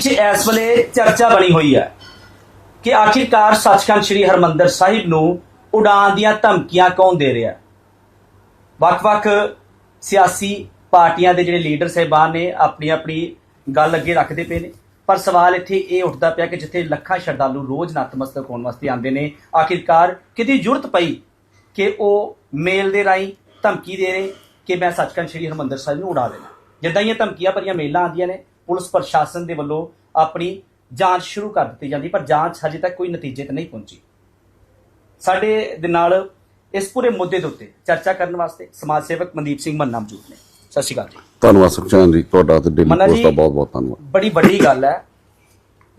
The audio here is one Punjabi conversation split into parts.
ਵਿੱਚ ਇਸ ਵੇਲੇ ਚਰਚਾ ਬਣੀ ਹੋਈ ਹੈ ਕਿ ਆਖਿਰਕਾਰ ਸੱਚਖੰਡ ਸ੍ਰੀ ਹਰਮੰਦਰ ਸਾਹਿਬ ਨੂੰ ਉਡਾਣ ਦੀਆਂ ਧਮਕੀਆਂ ਕੌਣ ਦੇ ਰਿਹਾ ਵੱਖ-ਵੱਖ ਸਿਆਸੀ ਪਾਰਟੀਆਂ ਦੇ ਜਿਹੜੇ ਲੀਡਰ ਸਹਿਬਾਨ ਨੇ ਆਪਣੀ ਆਪਣੀ ਗੱਲ ਅੱਗੇ ਰੱਖਦੇ ਪਏ ਨੇ। ਪਰ ਸਵਾਲ ਇੱਥੇ ਇਹ ਉੱਠਦਾ ਪਿਆ ਕਿ ਜਿੱਥੇ ਲੱਖਾਂ ਸ਼ਰਧਾਲੂ ਰੋਜ਼ ਨਤਮਸਤਕ ਹੋਣ ਵਾਸਤੇ ਆਉਂਦੇ ਨੇ, ਆਖਿਰਕਾਰ ਕਿਤੇ ਜ਼ਰੂਰਤ ਪਈ ਕਿ ਉਹ ਮੇਲ ਦੇ ਰਾਹੀਂ ਧਮਕੀ ਦੇ ਰਹੇ ਕਿ ਮੈਂ ਸੱਚਖੰਡ ਸ੍ਰੀ ਹਰਮੰਦਰ ਸਾਹਿਬ ਨੂੰ ਉਡਾ ਦੇਣਾ। ਜਿੱਦਾਂ ਹੀ ਇਹ ਧਮਕੀਆਂ ਭਰੀਆਂ ਮੇਲਾਂ ਆਉਂਦੀਆਂ ਨੇ ਪੁਲਿਸ ਪ੍ਰਸ਼ਾਸਨ ਦੇ ਵੱਲੋਂ ਆਪਣੀ ਜਾਂਚ ਸ਼ੁਰੂ ਕਰ ਦਿੱਤੀ ਜਾਂਦੀ ਪਰ ਜਾਂਚ ਹਜੇ ਤੱਕ ਕੋਈ ਨਤੀਜੇ ਤੇ ਨਹੀਂ ਪਹੁੰਚੀ। ਸਾਡੇ ਦੇ ਨਾਲ ਇਸ ਪੂਰੇ ਮੁੱਦੇ ਦੇ ਉੱਤੇ ਚਰਚਾ ਕਰਨ ਵਾਸਤੇ ਸਮਾਜ ਸੇਵਕ ਮਨਦੀਪ ਸਿੰਘ ਮੰਨਾ ਮੌਜੂਦ ਨੇ। ਸਤਿ ਸ਼੍ਰੀ ਅਕਾਲ ਜੀ। ਧੰਨਵਾਦ ਸੁਖਚੈਨ ਜੀ ਤੁਹਾਡਾ ਤੇ ਡੇਲੀ ਪੋਸਟ ਦਾ ਬਹੁਤ ਬਹੁਤ ਧੰਨਵਾਦ। ਬੜੀ ਵੱਡੀ ਗੱਲ ਹੈ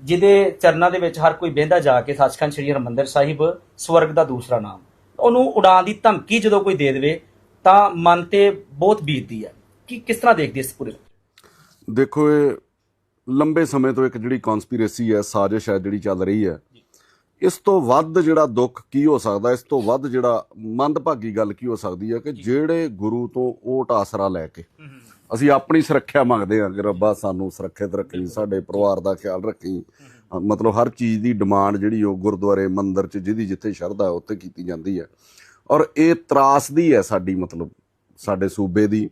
ਜਿਹਦੇ ਚਰਨਾਂ ਦੇ ਵਿੱਚ ਹਰ ਕੋਈ ਬਹਿੰਦਾ ਜਾ ਕੇ ਸੱਚਖੰਡ ਸ੍ਰੀ ਹਰਿਮੰਦਰ ਸਾਹਿਬ ਸਵਰਗ ਦਾ ਦੂਸਰਾ ਨਾਮ ਉਹਨੂੰ ਉਡਾਣ ਦੀ ਧਮਕੀ ਜਦੋਂ ਕੋਈ ਦੇ ਦੇਵੇ ਤਾਂ ਮਨ ਤੇ ਬਹੁਤ ਬੀਤਦੀ ਹੈ। ਕਿ ਕਿਸ ਤਰ੍ਹਾਂ ਦੇਖਦੇ ਇਸ ਪੂਰੇ ਦੇਖੋ ਇਹ ਲੰਬੇ ਸਮੇਂ ਤੋਂ ਇੱਕ ਜਿਹੜੀ ਕਨਸਪੀਰੇਸੀ ਹੈ ਸਾਜ਼ਿਸ਼ ਹੈ ਜਿਹੜੀ ਚੱਲ ਰਹੀ ਹੈ ਇਸ ਤੋਂ ਵੱਧ ਜਿਹੜਾ ਦੁੱਖ ਕੀ ਹੋ ਸਕਦਾ? ਇਸ ਤੋਂ ਵੱਧ ਜਿਹੜਾ ਮੰਦਭਾਗੀ ਗੱਲ ਕੀ ਹੋ ਸਕਦੀ ਹੈ ਕਿ ਜਿਹੜੇ ਗੁਰੂ ਤੋਂ ਓਟ ਆਸਰਾ ਲੈ ਕੇ ਅਸੀਂ ਆਪਣੀ ਸੁਰੱਖਿਆ ਮੰਗਦੇ ਹਾਂ ਕਿ ਰੱਬਾ ਸਾਨੂੰ ਸੁਰੱਖਿਅਤ ਰੱਖੀ ਸਾਡੇ ਪਰਿਵਾਰ ਦਾ ਖਿਆਲ ਰੱਖੀ। ਮਤਲਬ ਹਰ ਚੀਜ਼ ਦੀ ਡਿਮਾਂਡ ਜਿਹੜੀ ਉਹ ਗੁਰਦੁਆਰੇ ਮੰਦਿਰ 'ਚ ਜਿਹਦੀ ਜਿੱਥੇ ਸ਼ਰਧਾ ਹੈ ਉੱਥੇ ਕੀਤੀ ਜਾਂਦੀ ਹੈ। ਔਰ ਇਹ ਤਰਾਸਦੀ ਹੈ ਸਾਡੀ ਮਤਲਬ ਸਾਡੇ ਸੂਬੇ ਦੀ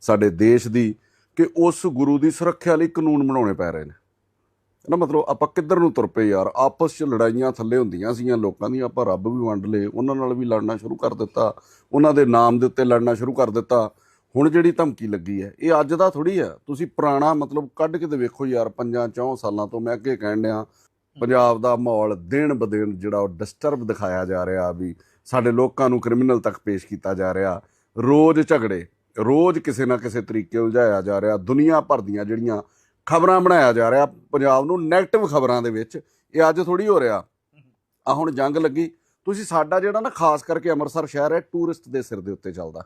ਸਾਡੇ ਦੇਸ਼ ਦੀ। ਕਿ ਉਸ ਗੁਰੂ ਦੀ ਸੁਰੱਖਿਆ ਲਈ ਕਾਨੂੰਨ ਬਣਾਉਣੇ ਪੈ ਰਹੇ ਨੇ। ਨਾ ਮਤਲਬ ਆਪਾਂ ਕਿੱਧਰ ਨੂੰ ਤੁਰ ਪਏ ਯਾਰ? ਆਪਸ 'ਚ ਲੜਾਈਆਂ ਥੱਲੇ ਹੁੰਦੀਆਂ ਸੀਗੀਆਂ ਲੋਕਾਂ ਦੀਆਂ ਆਪਾਂ ਰੱਬ ਵੀ ਵੰਡ ਲਏ, ਉਹਨਾਂ ਨਾਲ ਵੀ ਲੜਨਾ ਸ਼ੁਰੂ ਕਰ ਦਿੱਤਾ, ਉਹਨਾਂ ਦੇ ਨਾਮ ਦੇ ਉੱਤੇ ਲੜਨਾ ਸ਼ੁਰੂ ਕਰ ਦਿੱਤਾ। ਹੁਣ ਜਿਹੜੀ ਧਮਕੀ ਲੱਗੀ ਹੈ, ਇਹ ਅੱਜ ਦਾ ਥੋੜੀ ਹੈ। ਤੁਸੀਂ ਪੁਰਾਣਾ ਮਤਲਬ ਕੱਢ ਕੇ ਤੇ ਵੇਖੋ ਯਾਰ, ਪੰਜਾਂ ਚੌਂ ਸਾਲਾਂ ਤੋਂ ਮੈਂ ਅੱਗੇ ਕਹਿਣ ਡਿਆ, ਪੰਜਾਬ ਦਾ ਮਾਹੌਲ ਦਿਨ ਬ ਦਿਨ ਜਿਹੜਾ ਉਹ ਡਿਸਟਰਬ ਦਿਖਾਇਆ ਜਾ ਰਿਹਾ ਵੀ ਸਾਡੇ ਲੋਕਾਂ ਨੂੰ ਕ੍ਰਿਮੀਨਲ ਤੱਕ ਪੇਸ਼ ਕੀਤਾ ਜਾ ਰਿਹਾ। ਰੋਜ਼ ਝਗੜੇ ਰੋਜ਼ ਕਿਸੇ ਨਾ ਕਿਸੇ ਤਰੀਕੇ ਉਲਝਾਇਆ ਜਾ ਰਿਹਾ ਦੁਨੀਆ ਭਰ ਦੀਆਂ ਜਿਹੜੀਆਂ ਖਬਰਾਂ ਬਣਾਇਆ ਜਾ ਰਿਹਾ ਪੰਜਾਬ ਨੂੰ 네ਗੇਟਿਵ ਖਬਰਾਂ ਦੇ ਵਿੱਚ ਇਹ ਅੱਜ ਥੋੜੀ ਹੋ ਰਿਹਾ। ਆ ਹੁਣ ਜੰਗ ਲੱਗੀ। ਤੁਸੀਂ ਸਾਡਾ ਜਿਹੜਾ ਨਾ ਖਾਸ ਕਰਕੇ ਅੰਮ੍ਰਿਤਸਰ ਸ਼ਹਿਰ ਹੈ ਟੂਰਿਸਟ ਦੇ ਸਿਰ ਦੇ ਉੱਤੇ ਚੱਲਦਾ।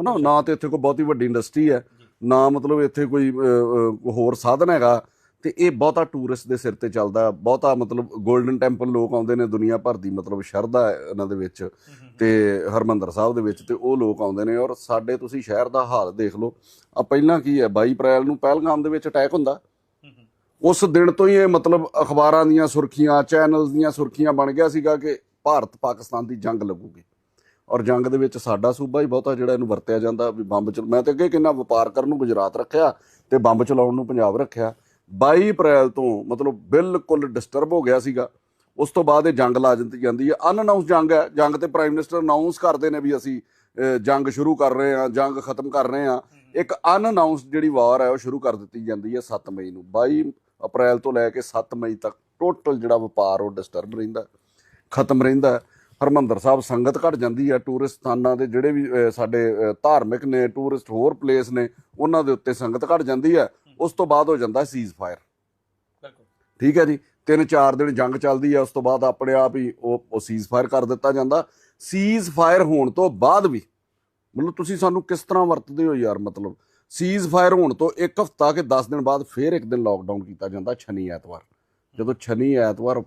ਹਨਾ? ਨਾ ਤੇ ਇੱਥੇ ਕੋਈ ਬਹੁਤੀ ਵੱਡੀ ਇੰਡਸਟਰੀ ਹੈ ਨਾ ਮਤਲਬ ਇੱਥੇ ਕੋਈ ਹੋਰ ਸਾਧਨ ਹੈਗਾ। ਤੇ ਇਹ ਬਹੁਤਾ ਟੂਰਿਸਟ ਦੇ ਸਿਰ ਤੇ ਚੱਲਦਾ, ਬਹੁਤਾ ਮਤਲਬ 골ਡਨ ਟੈਂਪਲ ਲੋਕ ਆਉਂਦੇ ਨੇ ਦੁਨੀਆ ਭਰ ਦੀ, ਮਤਲਬ ਸ਼ਰਧਾ ਇਹਨਾਂ ਦੇ ਵਿੱਚ ਤੇ ਹਰਮੰਦਰ ਸਾਹਿਬ ਦੇ ਵਿੱਚ ਤੇ ਉਹ ਲੋਕ ਆਉਂਦੇ ਨੇ ਔਰ ਸਾਡੇ ਤੁਸੀਂ ਸ਼ਹਿਰ ਦਾ ਹਾਲ ਦੇਖ ਲਓ ਆ ਪਹਿਲਾਂ ਕੀ ਹੈ 22 ਅਪ੍ਰੈਲ ਨੂੰ ਪਹਿਲਗਾਮ ਦੇ ਵਿੱਚ ਅਟੈਕ ਹੁੰਦਾ। ਉਸ ਦਿਨ ਤੋਂ ਹੀ ਇਹ ਮਤਲਬ ਅਖਬਾਰਾਂ ਦੀਆਂ ਸੁਰਖੀਆਂ ਚੈਨਲਸ ਦੀਆਂ ਸੁਰਖੀਆਂ ਬਣ ਗਿਆ ਸੀਗਾ ਕਿ ਭਾਰਤ ਪਾਕਿਸਤਾਨ ਦੀ ਜੰਗ ਲੱਗੂਗੀ। ਔਰ ਜੰਗ ਦੇ ਵਿੱਚ ਸਾਡਾ ਸੂਬਾ ਹੀ ਬਹੁਤਾ ਜਿਹੜਾ ਇਹਨੂੰ ਵਰਤਿਆ ਜਾਂਦਾ, ਵੀ ਬੰਬ ਚ, ਮੈਂ ਤਾਂ ਅੱਗੇ ਕਿੰਨਾ ਵਪਾਰ ਕਰਨ ਨੂੰ ਗੁਜਰਾਤ ਰੱਖਿਆ ਤੇ ਬੰਬ ਚਲਾਉਣ ਨੂੰ ਪੰਜਾਬ ਰੱਖਿਆ। 22 ਅਪ੍ਰੈਲ ਤੋਂ ਮਤਲਬ ਬਿਲਕੁਲ ਡਿਸਟਰਬ ਹੋ ਗਿਆ ਸੀਗਾ। ਉਸ ਤੋਂ ਬਾਅਦ ਇਹ ਜੰਗ ਲਾ ਦਿੱਤੀ ਜਾਂਦੀ ਹੈ। ਅਨਅਨਾਉਂਸ ਜੰਗ ਹੈ। ਜੰਗ ਤੇ ਪ੍ਰਾਈਮ ਮਿਨਿਸਟਰ ਅਨਾਉਂਸ ਕਰਦੇ ਨੇ ਵੀ ਅਸੀਂ ਜੰਗ ਸ਼ੁਰੂ ਕਰ ਰਹੇ ਹਾਂ, ਜੰਗ ਖਤਮ ਕਰ ਰਹੇ ਹਾਂ। ਇੱਕ ਅਨਅਨਾਉਂਸ ਜਿਹੜੀ ਵਾਰ ਹੈ, ਉਹ ਸ਼ੁਰੂ ਕਰ ਦਿੱਤੀ ਜਾਂਦੀ ਹੈ 7 ਮਈ ਨੂੰ। 22 ਅਪ੍ਰੈਲ ਤੋਂ ਲੈ ਕੇ 7 ਮਈ ਤੱਕ ਟੋਟਲ ਜਿਹੜਾ ਵਪਾਰ, ਉਹ ਡਿਸਟਰਬ ਰਹਿੰਦਾ ਖਤਮ ਰਹਿੰਦਾ ਹੈ। ਹਰਮੰਦਰ ਸਾਹਿਬ ਸੰਗਤ ਘਟ ਜਾਂਦੀ ਹੈ। ਟੂਰਿਸਟ ਸਥਾਨਾਂ ਦੇ ਜਿਹੜੇ ਵੀ ਸਾਡੇ ਧਾਰਮਿਕ ਨੇ ਟੂਰਿਸਟ ਹੋਰ ਪਲੇਸ ਨੇ, ਉਹਨਾਂ ਦੇ ਉੱਤੇ ਸੰਗਤ ਘਟ ਜਾਂਦੀ ਹੈ। ਉਸ ਤੋਂ ਬਾਅਦ ਹੋ ਜਾਂਦਾ ਸੀਜ਼ ਫਾਇਰ ਬਿਲਕੁਲ। ਠੀਕ ਹੈ ਜੀ? ਤਿੰਨ ਚਾਰ ਦਿਨ ਜੰਗ ਚੱਲਦੀ ਹੈ ਉਸ ਤੋਂ ਬਾਅਦ ਆਪਣੇ ਆਪ ਹੀ ਉਹ ਉਹ ਸੀਜ਼ ਫਾਇਰ ਕਰ ਦਿੱਤਾ ਜਾਂਦਾ। ਸੀਜ਼ ਫਾਇਰ ਹੋਣ ਤੋਂ ਬਾਅਦ ਵੀ ਮਤਲਬ ਤੁਸੀਂ ਸਾਨੂੰ ਕਿਸ ਤਰ੍ਹਾਂ ਵਰਤਦੇ ਹੋ ਯਾਰ ਮਤਲਬ? ਸੀਜ਼ ਫਾਇਰ ਹੋਣ ਤੋਂ ਇੱਕ ਹਫ਼ਤਾ ਕੇ 10 ਦਿਨ ਬਾਅਦ ਫੇਰ ਇੱਕ ਦਿਨ ਲਾਕਡਾਊਨ ਕੀਤਾ ਜਾਂਦਾ ਸ਼ਨੀ ਐਤਵਾਰ। ਜਦੋਂ ਸ਼ਨੀ ਐਤਵਾਰ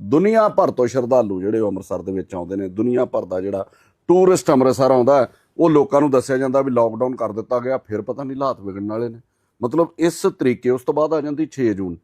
ਦੁਨੀਆ ਭਰ ਤੋਂ ਸ਼ਰਧਾਲੂ ਜਿਹੜੇ ਅੰਮ੍ਰਿਤਸਰ ਦੇ ਵਿੱਚ ਆਉਂਦੇ ਨੇ ਦੁਨੀਆ ਭਰ ਦਾ ਜਿਹੜਾ ਟੂਰਿਸਟ ਅੰਮ੍ਰਿਤਸਰ ਆਉਂਦਾ ਉਹ ਲੋਕਾਂ ਨੂੰ ਦੱਸਿਆ ਜਾਂਦਾ ਵੀ ਲਾਕਡਾਊਨ ਕਰ ਦਿੱਤਾ ਗਿਆ ਫਿਰ ਪਤਾ ਨਹੀਂ ਹਾਲਾਤ ਵਿਗੜਨ ਵਾਲੇ ਨੇ। ਮਤਲਬ ਇਸ ਤਰੀਕੇ ਉਸ ਤੋਂ ਬਾਅਦ ਆ ਜਾਂਦੀ 6 ਜੂਨ।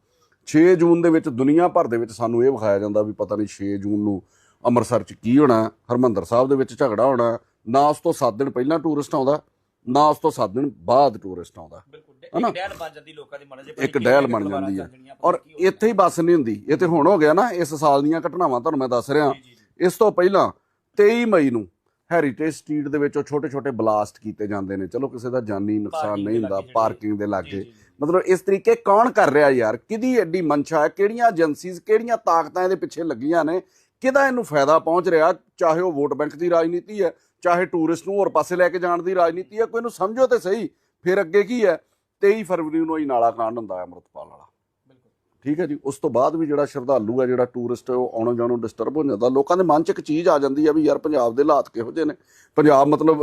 6 ਜੂਨ ਦੇ ਵਿੱਚ ਦੁਨੀਆ ਭਰ ਦੇ ਵਿੱਚ ਸਾਨੂੰ ਇਹ ਵਿਖਾਇਆ ਜਾਂਦਾ ਵੀ ਪਤਾ ਨਹੀਂ 6 ਜੂਨ ਨੂੰ ਅੰਮ੍ਰਿਤਸਰ 'ਚ ਕੀ ਹੋਣਾ ਹਰਮੰਦਰ ਸਾਹਿਬ ਦੇ ਵਿੱਚ ਝਗੜਾ ਹੋਣਾ ਨਾ ਉਸ ਤੋਂ 7 ਦਿਨ ਪਹਿਲਾਂ ਟੂਰਿਸਟ ਆਉਂਦਾ ਨਾ ਉਸ ਤੋਂ 7 ਦਿਨ ਬਾਅਦ ਟੂਰਿਸਟ ਆਉਂਦਾ। ਬਿਲਕੁਲ ਹਨਾ? ਇੱਕ ਡਹਿਲ ਬਣ ਜਾਂਦੀ ਲੋਕਾਂ ਦੇ ਮਨ 'ਚ ਇੱਕ ਡਹਿਲ ਬਣ ਜਾਂਦੀ ਹੈ। ਔਰ ਇੱਥੇ ਹੀ ਬੱਸ ਨਹੀਂ ਹੁੰਦੀ ਇਹ ਤੇ ਹੁਣ ਹੋ ਗਿਆ ਨਾ ਇਸ ਸਾਲ ਦੀਆਂ ਘਟਨਾਵਾਂ ਤੁਹਾਨੂੰ ਮੈਂ ਦੱਸ ਰਿਹਾ। ਇਸ ਤੋਂ ਪਹਿਲਾਂ 23 ਮਈ ਨੂੰ ਹੈਰੀਟੇਜ ਸਟਰੀਟ ਦੇ ਵਿੱਚ ਉਹ ਛੋਟੇ ਛੋਟੇ ਬਲਾਸਟ ਕੀਤੇ ਜਾਂਦੇ ਨੇ। ਚਲੋ ਕਿਸੇ ਦਾ ਜਾਨੀ ਨੁਕਸਾਨ ਨਹੀਂ ਹੁੰਦਾ ਪਾਰਕਿੰਗ ਦੇ ਲਾਗੇ। ਮਤਲਬ ਇਸ ਤਰੀਕੇ ਕੌਣ ਕਰ ਰਿਹਾ ਯਾਰ? ਕਿਹਦੀ ਐਡੀ ਮਨਸ਼ਾ ਹੈ? ਕਿਹੜੀਆਂ ਏਜੰਸੀਜ਼ ਕਿਹੜੀਆਂ ਤਾਕਤਾਂ ਇਹਦੇ ਪਿੱਛੇ ਲੱਗੀਆਂ ਨੇ? ਕਿਹਦਾ ਇਹਨੂੰ ਫਾਇਦਾ ਪਹੁੰਚ ਰਿਹਾ? ਚਾਹੇ ਉਹ ਵੋਟ ਬੈਂਕ ਦੀ ਰਾਜਨੀਤੀ ਹੈ ਚਾਹੇ ਟੂਰਿਸਟ ਨੂੰ ਹੋਰ ਪਾਸੇ ਲੈ ਕੇ ਜਾਣ ਦੀ ਰਾਜਨੀਤੀ ਹੈ ਕੋਈ ਇਹਨੂੰ ਸਮਝੋ ਤੇ ਸਹੀ। ਫਿਰ ਅੱਗੇ ਕੀ ਹੈ? 23 ਫਰਵਰੀ ਨੂੰ ਹੀ ਨਾਲਾ ਕਾਂਡ ਹੁੰਦਾ ਹੈ ਅੰਮ੍ਰਿਤਪਾਲ ਵਾਲਾ। ਠੀਕ ਹੈ ਜੀ, ਉਸ ਤੋਂ ਬਾਅਦ ਵੀ ਜਿਹੜਾ ਸ਼ਰਧਾਲੂ ਹੈ, ਜਿਹੜਾ ਟੂਰਿਸਟ ਹੈ, ਉਹ ਆਉਣੋਂ ਜਾਣੋਂ ਡਿਸਟਰਬ ਹੋ ਜਾਂਦਾ। ਲੋਕਾਂ ਦੇ ਮਨ 'ਚ ਇੱਕ ਚੀਜ਼ ਆ ਜਾਂਦੀ ਹੈ ਵੀ ਯਾਰ ਪੰਜਾਬ ਦੇ ਹਾਲਾਤ ਕਿਹੋ ਜਿਹੇ ਨੇ? ਪੰਜਾਬ ਮਤਲਬ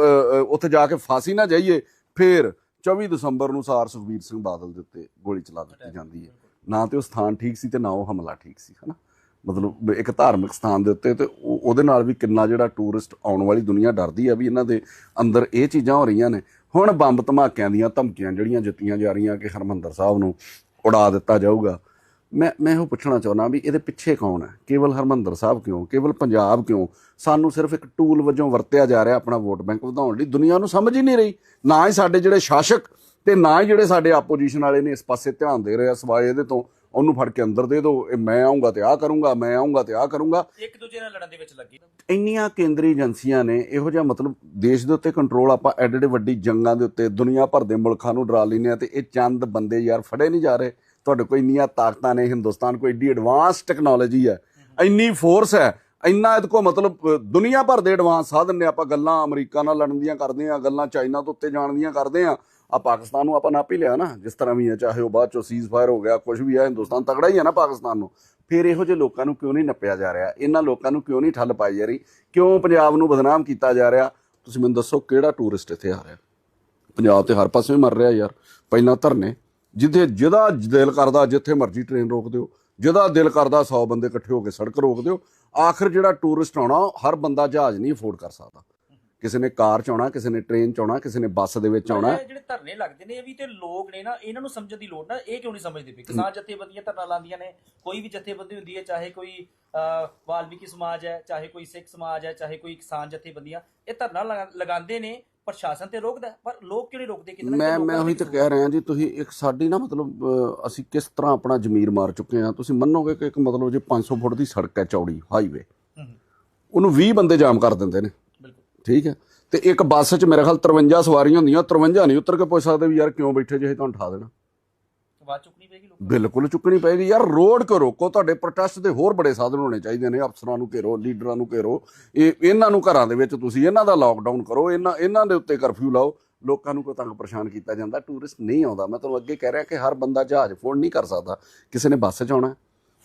ਉੱਥੇ ਜਾ ਕੇ ਫਾਸੀ ਨਾ ਜਾਈਏ, ਫਿਰ 24 ਦਸੰਬਰ ਨੂੰ ਸਾਰ ਸੁਖਬੀਰ ਸਿੰਘ ਬਾਦਲ ਦੇ ਉੱਤੇ ਗੋਲੀ ਚਲਾ ਦਿੱਤੀ ਜਾਂਦੀ ਹੈ। ਨਾ ਤੇ ਉਹ ਸਥਾਨ ਠੀਕ ਸੀ ਤੇ ਨਾ ਉਹ ਹਮਲਾ ਠੀਕ ਸੀ, ਹਨਾ? ਮਤਲਬ ਇੱਕ ਧਾਰਮਿਕ ਸਥਾਨ ਦੇ ਉੱਤੇ ਤੇ ਉਹ- ਉਹਦੇ ਨਾਲ ਵੀ ਕਿੰਨਾ ਜਿਹੜਾ ਟੂਰਿਸਟ ਆਉਣ ਵਾਲੀ ਦੁਨੀਆ ਡਰਦੀ ਆ ਵੀ ਇਹਨਾਂ ਦੇ ਅੰਦਰ ਇਹ ਚੀਜ਼ਾਂ ਹੋ ਰਹੀਆਂ ਨੇ। ਹੁਣ ਬੰਬ ਧਮਾਕਿਆਂ ਦੀਆਂ ਧਮਕੀਆਂ ਜਿਹੜੀਆਂ ਦਿੱਤੀਆਂ ਜਾ ਰਹੀਆਂ ਕਿ ਹਰਮੰਦਰ ਸਾਹਿਬ ਨੂੰ ਉਡਾ ਦਿੱਤਾ ਜਾਊਗਾ ਮੈਂ ਮੈਂ ਉਹ ਪੁੱਛਣਾ ਚਾਹੁੰਦਾ ਵੀ ਇਹਦੇ ਪਿੱਛੇ ਕੌਣ ਹੈ? ਕੇਵਲ ਹਰਮੰਦਰ ਸਾਹਿਬ ਕਿਉਂ? ਕੇਵਲ ਪੰਜਾਬ ਕਿਉਂ? ਸਾਨੂੰ ਸਿਰਫ ਇੱਕ ਟੂਲ ਵਜੋਂ ਵਰਤਿਆ ਜਾ ਰਿਹਾ ਆਪਣਾ ਵੋਟ ਬੈਂਕ ਵਧਾਉਣ ਲਈ। ਦੁਨੀਆ ਨੂੰ ਸਮਝ ਹੀ ਨਹੀਂ ਰਹੀ। ਨਾ ਹੀ ਸਾਡੇ ਜਿਹੜੇ ਸ਼ਾਸਕ ਤੇ ਨਾ ਹੀ ਜਿਹੜੇ ਸਾਡੇ ਆਪੋਜੀਸ਼ਨ ਵਾਲੇ ਨੇ ਇਸ ਪਾਸੇ ਧਿਆਨ ਦੇ ਰਹੇ ਆ ਸਵਾਏ ਇਹਦੇ ਤੋਂ। ਉਹਨੂੰ ਫੜ ਕੇ ਅੰਦਰ ਦੇ ਦਿਓ। ਇਹ ਮੈਂ ਆਉਂਗਾ ਤੇ ਆਹ ਕਰੂੰਗਾ ਮੈਂ ਆਉਂਗਾ ਤੇ ਆਹ ਕਰੂੰਗਾ। ਇੱਕ ਦੂਜੇ ਨਾਲ ਲੜਨ ਦੇ ਵਿੱਚ ਲੱਗੇ। ਇੰਨੀਆਂ ਕੇਂਦਰੀ ਏਜੰਸੀਆਂ ਨੇ ਇਹੋ ਜਿਹਾ ਮਤਲਬ ਦੇਸ਼ ਦੇ ਉੱਤੇ ਕੰਟਰੋਲ ਆਪਾਂ ਐਡੇ ਵੱਡੀ ਜੰਗਾਂ ਦੇ ਉੱਤੇ ਦੁਨੀਆ ਭਰ ਦੇ ਮੁਲਕਾਂ ਨੂੰ ਡਰਾ ਲੈਂਦੇ ਆ ਤੇ ਇਹ ਚੰਦ ਬੰਦੇ ਯਾਰ ਫੜੇ ਨਹੀਂ ਜਾ ਰਹੇ। ਤੁਹਾਡੇ ਕੋਲ ਇੰਨੀਆਂ ਤਾਕਤਾਂ ਨੇ ਹਿੰਦੁਸਤਾਨ ਕੋਈ ਏਡੀ ਐਡਵਾਂਸ ਟੈਕਨੋਲੋਜੀ ਹੈ, ਇੰਨੀ ਫੋਰਸ ਹੈ, ਇੰਨਾ ਇਹਦੇ ਕੋਲ ਮਤਲਬ ਦੁਨੀਆ ਭਰ ਦੇ ਐਡਵਾਂਸ ਸਾਧਨ ਨੇ। ਆਪਾਂ ਗੱਲਾਂ ਅਮਰੀਕਾ ਨਾਲ ਲੜਨ ਦੀਆਂ ਕਰਦੇ ਆ ਗੱਲਾਂ ਚਾਈਨਾ ਤੋਂ ਉੱਤੇ ਜਾਣ ਦੀਆਂ ਕਰਦੇ ਆ ਆ ਪਾਕਿਸਤਾਨ ਨੂੰ ਆਪਾਂ ਨਾਪ ਹੀ ਲਿਆ ਨਾ, ਜਿਸ ਤਰ੍ਹਾਂ ਵੀ ਹੈ, ਚਾਹੇ ਉਹ ਬਾਅਦ ਚੋਂ ਸੀਜ਼ ਫਾਇਰ ਹੋ ਗਿਆ ਕੁਝ ਵੀ ਆ ਹਿੰਦੁਸਤਾਨ ਤਗੜਾ ਹੀ ਹੈ ਨਾ ਪਾਕਿਸਤਾਨ ਨੂੰ। ਫਿਰ ਇਹੋ ਜਿਹੇ ਲੋਕਾਂ ਨੂੰ ਕਿਉਂ ਨਹੀਂ ਨੱਪਿਆ ਜਾ ਰਿਹਾ? ਇਹਨਾਂ ਲੋਕਾਂ ਨੂੰ ਕਿਉਂ ਨਹੀਂ ਠੱਲ ਪਾਈ ਜਾ ਰਹੀ? ਕਿਉਂ ਪੰਜਾਬ ਨੂੰ ਬਦਨਾਮ ਕੀਤਾ ਜਾ ਰਿਹਾ? ਤੁਸੀਂ ਮੈਨੂੰ ਦੱਸੋ ਕਿਹੜਾ ਟੂਰਿਸਟ ਇੱਥੇ ਆ ਰਿਹਾ? ਪੰਜਾਬ ਤੇ ਹਰ ਪਾਸੇ ਮਰ ਰਿਹਾ ਯਾਰ, ਪਹਿਲਾਂ ਧਰਨੇ ਜਿੱਥੇ ਜਿਹਦਾ ਦਿਲ ਕਰਦਾ ਜਿੱਥੇ ਮਰਜ਼ੀ ਟ੍ਰੇਨ ਰੋਕ ਦਿਓ। ਜਿਹਦਾ ਦਿਲ ਕਰਦਾ 100 ਬੰਦੇ ਇਕੱਠੇ ਹੋ ਕੇ ਸੜਕ ਰੋਕ ਦਿਓ। ਆਖਰ ਜਿਹੜਾ ਟੂਰਿਸਟ ਆਉਣਾ ਹਰ ਬੰਦਾ ਜਹਾਜ਼ ਨਹੀਂ ਅਫੋਰਡ ਕਰ ਸਕਦਾ। ਕਿਸੇ ਨੇ ਕਾਰ ਚ ਆਉਣਾ ਕਿਸੇ ਨੇ ਟ੍ਰੇਨ ਚ ਆਉਣਾ ਕਿਸੇ ਨੇ ਬੱਸ ਦੇ ਵਿੱਚ ਆਉਣਾ। ਜਿਹੜੇ ਧਰਨੇ ਲੱਗਦੇ ਨੇ ਇਹ ਵੀ ਤੇ ਲੋਕ ਨੇ ਨਾ ਇਹਨਾਂ ਨੂੰ ਸਮਝਣ ਦੀ ਲੋੜ ਨਾ ਇਹ ਕਿਉਂ ਨਹੀਂ ਸਮਝਦੇ ਪਏ ਕਿਸਾਨ ਜਥੇਬੰਦੀਆਂ ਧਰਨਾ ਲਾਉਂਦੀਆਂ ਨੇ। ਕੋਈ ਵੀ ਜਥੇਬੰਦੀ ਹੁੰਦੀ ਹੈ ਚਾਹੇ ਕੋਈ ਵਾਲਮੀਕੀ ਸਮਾਜ ਹੈ ਚਾਹੇ ਕੋਈ ਸਿੱਖ ਸਮਾਜ ਹੈ ਚਾਹੇ ਕੋਈ ਕਿਸਾਨ ਜਥੇਬੰਦੀਆਂ ਇਹ ਧਰਨਾ ਲਗਾ- ਲਗਾਉਂਦੇ ਨੇ। ਪ੍ਰਸ਼ਾਸਨ ਤੇ ਰੋਕਦਾ ਹੈ, ਪਰ ਲੋਕ ਨਹੀਂ ਰੋਕਦੇ? ਕਿਤੇ ਨਾ ਕਿਤੇ ਮੈਂ ਮੈਂ ਉਹੀ ਤਾਂ ਕਹਿ ਰਿਹਾ ਜੀ ਤੁਸੀਂ ਇੱਕ ਸਾਡੀ ਨਾ ਮਤਲਬ ਅਸੀਂ ਕਿਸ ਤਰ੍ਹਾਂ ਆਪਣਾ ਜ਼ਮੀਰ ਮਾਰ ਚੁੱਕੇ ਹਾਂ? ਤੁਸੀਂ ਮੰਨੋਗੇ ਕਿ ਇੱਕ ਮਤਲਬ ਜੇ 500 ਫੁੱਟ ਦੀ ਸੜਕ ਹੈ ਚੌੜੀ ਹਾਈਵੇ ਉਹਨੂੰ 20 ਬੰਦੇ ਜਾਮ ਕਰ ਦਿੰਦੇ ਨੇ। ਬਿਲਕੁਲ। ਠੀਕ ਹੈ? ਤੇ ਇੱਕ ਬੱਸ 'ਚ ਮੇਰੇ ਖਿਆਲ 53 ਸਵਾਰੀਆਂ ਹੁੰਦੀਆਂ 53 ਨਹੀਂ ਉਤਰ ਕੇ ਪੁੱਛ ਸਕਦੇ ਵੀ ਯਾਰ ਕਿਉਂ ਬੈਠੇ ਜੇ ਅਸੀਂ ਤੁਹਾਨੂੰ ਉਠਾ ਦੇਣਾ। ਆਵਾਜ਼ ਚੁੱਕਣੀ ਪਏਗੀ ਲੋਕਾਂ ਬਿਲਕੁਲ ਚੁੱਕਣੀ ਪਏਗੀ। ਯਾਰ ਰੋਡ ਕੋ ਰੋਕੋ, ਤੁਹਾਡੇ ਪ੍ਰੋਟੈਸਟ ਦੇ ਹੋਰ ਬੜੇ ਸਾਧਨ ਹੋਣੇ ਚਾਹੀਦੇ ਨੇ, ਅਫਸਰਾਂ ਨੂੰ ਘੇਰੋ ਲੀਡਰਾਂ ਨੂੰ ਘੇਰੋ। ਇਹ, ਇਹਨਾਂ ਨੂੰ ਘਰਾਂ ਦੇ ਵਿੱਚ ਤੁਸੀਂ, ਇਹਨਾਂ ਦਾ ਲਾਕਡਾਊਨ ਕਰੋ, ਇਹਨਾਂ ਇਹਨਾਂ ਦੇ ਉੱਤੇ ਕਰਫਿਊ ਲਾਓ। ਲੋਕਾਂ ਨੂੰ ਕੋਈ ਤੰਗ ਪਰੇਸ਼ਾਨ ਕੀਤਾ ਜਾਂਦਾ ਟੂਰਿਸਟ ਨਹੀਂ ਆਉਂਦਾ। ਮੈਂ ਤੁਹਾਨੂੰ ਅੱਗੇ ਕਹਿ ਰਿਹਾ ਕਿ ਹਰ ਬੰਦਾ ਜਹਾਜ਼ ਫੋਨ ਨਹੀਂ ਕਰ ਸਕਦਾ। ਕਿਸੇ ਨੇ ਬੱਸ 'ਚ ਆਉਣਾ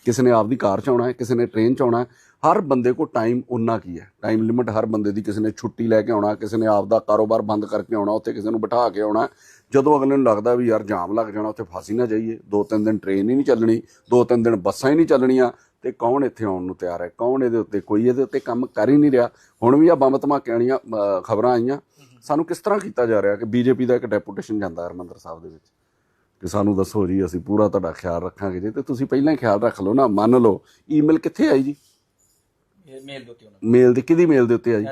ਕਿਸੇ ਨੇ ਆਪਦੀ ਕਾਰ 'ਚ ਆਉਣਾ ਹੈ ਕਿਸੇ ਨੇ ਟ੍ਰੇਨ 'ਚ ਆਉਣਾ ਹੈ। ਹਰ ਬੰਦੇ ਕੋ ਟਾਈਮ ਉਨਾ ਕੀ ਹੈ ਟਾਈਮ ਲਿਮਿਟ ਹਰ ਬੰਦੇ ਦੀ ਕਿਸੇ ਨੇ ਛੁੱਟੀ ਲੈ ਕੇ ਆਉਣਾ ਕਿਸੇ ਨੇ ਆਪਦਾ ਕਾਰੋਬਾਰ ਬੰਦ ਕਰਕੇ ਆਉਣਾ ਉੱਥੇ ਕਿਸੇ ਨੂੰ ਬਿਠਾ ਕੇ ਆਉਣਾ ਜਦੋਂ ਅਗਲੇ ਨੂੰ ਲੱਗਦਾ ਵੀ ਯਾਰ ਜਾਮ ਲੱਗ ਜਾਣਾ ਉੱਥੇ ਫਾਸੀ ਨਾ ਜਾਈਏ। ਦੋ ਤਿੰਨ ਦਿਨ ਟ੍ਰੇਨ ਹੀ ਨਹੀਂ ਚੱਲਣੀ ਦੋ ਤਿੰਨ ਦਿਨ ਬੱਸਾਂ ਹੀ ਨਹੀਂ ਚੱਲਣੀਆਂ ਤੇ ਕੌਣ ਇੱਥੇ ਆਉਣ ਨੂੰ ਤਿਆਰ ਹੈ? ਕੌਣ ਇਹਦੇ ਉੱਤੇ ਕੋਈ ਇਹਦੇ ਉੱਤੇ ਕੰਮ ਕਰ ਹੀ ਨਹੀਂ ਰਿਹਾ। ਹੁਣ ਵੀ ਆ ਬੰਬ ਧਮਾਕਿਆਂ ਵਾਲੀਆਂ ਖਬਰਾਂ ਆਈਆਂ। ਸਾਨੂੰ ਕਿਸ ਤਰ੍ਹਾਂ ਕੀਤਾ ਜਾ ਰਿਹਾ ਕਿ ਬੀਜੇਪੀ ਦਾ ਇੱਕ ਡੈਪੂਟੇਸ਼ਨ ਜਾਂਦਾ ਹਰਮੰਦਰ ਸਾਹਿਬ ਦੇ ਵਿੱਚ? ਕਿ ਸਾਨੂੰ ਦੱਸੋ ਜੀ ਅਸੀਂ ਪੂਰਾ ਤੁਹਾਡਾ ਖਿਆਲ ਰੱਖਾਂਗੇ ਜੀ। ਤੇ ਤੁਸੀਂ ਪਹਿਲਾਂ ਹੀ ਖਿਆਲ ਰੱਖ ਲਓ ਨਾ ਮੰਨ ਲਓ ਈਮੇਲ ਕਿੱਥੇ ਆਈ ਜੀ? ਮੇਲ ਦੇ ਉੱਤੇ ਉਹਨਾਂ ਮੇਲ ਦੀ ਕਿਹਦੀ ਮੇਲ ਦੇ ਉੱਤੇ ਆਈ?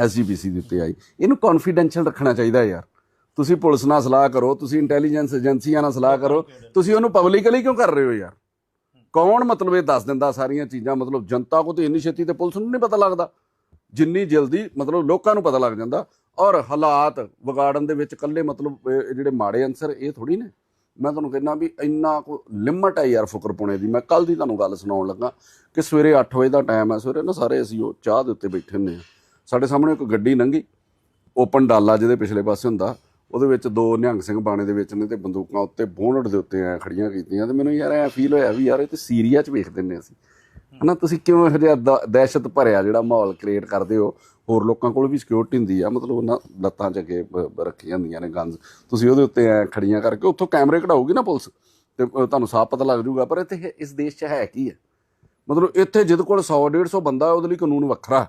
ਐਸਜੀਪੀਸੀ ਦੇ। ਉੱਤੇ ਆਈ। ਇਹਨੂੰ ਕੌਨਫੀਡੈਂਸ਼ੀਅਲ ਰੱਖਣਾ ਚਾਹੀਦਾ ਯਾਰ। ਤੁਸੀਂ ਪੁਲਿਸ ਨਾਲ ਸਲਾਹ ਕਰੋ ਤੁਸੀਂ ਇੰਟੈਲੀਜੈਂਸ ਏਜੰਸੀਆਂ ਨਾਲ ਸਲਾਹ ਕਰੋ। ਤੁਸੀਂ ਉਹਨੂੰ ਪਬਲਿਕਲੀ ਕਿਉਂ ਕਰ ਰਹੇ ਹੋ ਯਾਰ? ਕੌਣ ਮਤਲਬ ਇਹ ਦੱਸ ਦਿੰਦਾ ਸਾਰੀਆਂ ਚੀਜ਼ਾਂ? ਮਤਲਬ ਜਨਤਾ ਕੋ ਤੇ ਇੰਨੀ ਛੇਤੀ ਤੇ ਪੁਲਿਸ ਨੂੰ ਨਹੀਂ ਪਤਾ ਲੱਗਦਾ। ਜਿੰਨੀ ਜਲਦੀ ਮਤਲਬ ਲੋਕਾਂ ਨੂੰ ਪਤਾ ਲੱਗ ਜਾਂਦਾ। ਔਰ ਹਾਲਾਤ ਵਿਗਾੜਨ ਦੇ ਵਿੱਚ ਕੱਲੇ ਮਤਲਬ ਜਿਹੜੇ ਮਾੜੇ ਅੰਸਰ ਇਹ ਥੋੜੀ ਨੇ। ਮੈਂ ਤੁਹਾਨੂੰ ਕਹਿੰਦਾ ਵੀ ਇੰਨਾ ਕੋ ਲਿਮਟ ਹੈ ਯਾਰ ਫੁਕਰਪੁਣੇ ਦੀ। ਮੈਂ ਕੱਲ ਦੀ ਤੁਹਾਨੂੰ ਗੱਲ ਸੁਣਾਉਣ ਲੱਗਾ ਕਿ ਸਵੇਰੇ 8 ਵਜੇ ਦਾ ਟਾਈਮ ਹੈ, ਸਵੇਰੇ ਨਾ ਸਾਰੇ ਅਸੀਂ ਉਹ ਚਾਹ ਦੇ ਉੱਤੇ ਬੈਠੇ ਹੁੰਦੇ ਆ ਸਾਡੇ ਸਾਹਮਣੇ ਇੱਕ ਗੱਡੀ ਲੰਘੀ ਓਪਨ ਡਾਲਾ ਜਿਹਦੇ ਪਿਛਲੇ ਪਾਸੇ ਹੁੰਦਾ, ਉਹਦੇ ਵਿੱਚ ਦੋ ਨਿਹੰਗ ਸਿੰਘ ਬਾਣੇ ਦੇ ਵਿੱਚ ਨੇ ਤੇ ਬੰਦੂਕਾਂ ਉੱਤੇ ਬੋਨਟ ਦੇ ਉੱਤੇ ਐ ਖੜੀਆਂ ਕੀਤੀਆਂ ਤੇ ਮੈਨੂੰ ਯਾਰ ਐ ਫੀਲ ਹੋਇਆ ਵੀ ਯਾਰ ਇਹ ਤੇ ਸੀਰੀਆ 'ਚ ਵੇਖ ਦਿੰਨੇ ਅਸੀਂ। ਹਨਾ, ਤੁਸੀਂ ਕਿਉਂ ਇਹੋ ਜਿਹਾ ਦਹਿਸ਼ਤ ਭਰਿਆ ਜਿਹੜਾ ਮਾਹੌਲ ਕ੍ਰੀਏਟ ਕਰਦੇ ਹੋ? ਹੋਰ ਲੋਕਾਂ ਕੋਲ ਵੀ ਸਿਕਿਉਰਿਟੀ ਹੁੰਦੀ ਆ, ਮਤਲਬ ਉਹਨਾਂ ਲੱਤਾਂ 'ਚ ਅੱਗੇ ਬ- ਰੱਖੀਆਂ ਹੁੰਦੀਆਂ ਨੇ ਗਨਸ ਤੁਸੀਂ ਉਹਦੇ ਉੱਤੇ ਐ ਖੜੀਆਂ ਕਰਕੇ ਉੱਥੋਂ ਕੈਮਰੇ ਕਢਾਊਗੀ ਨਾ ਪੁਲਿਸ, ਤੇ ਤੁਹਾਨੂੰ ਸਾਫ਼ ਪਤਾ ਲੱਗ ਜਾਊਗਾ, ਪਰ ਇੱਥੇ ਇਸ ਦੇਸ਼ 'ਚ ਹੈ ਕੀ ਹੈ ਮਤਲਬ ਇੱਥੇ ਜਿਹਦੇ ਕੋਲ 100 150 ਬੰਦਾ, ਉਹਦੇ ਲਈ ਕਾਨੂੰਨ ਵੱਖਰਾ।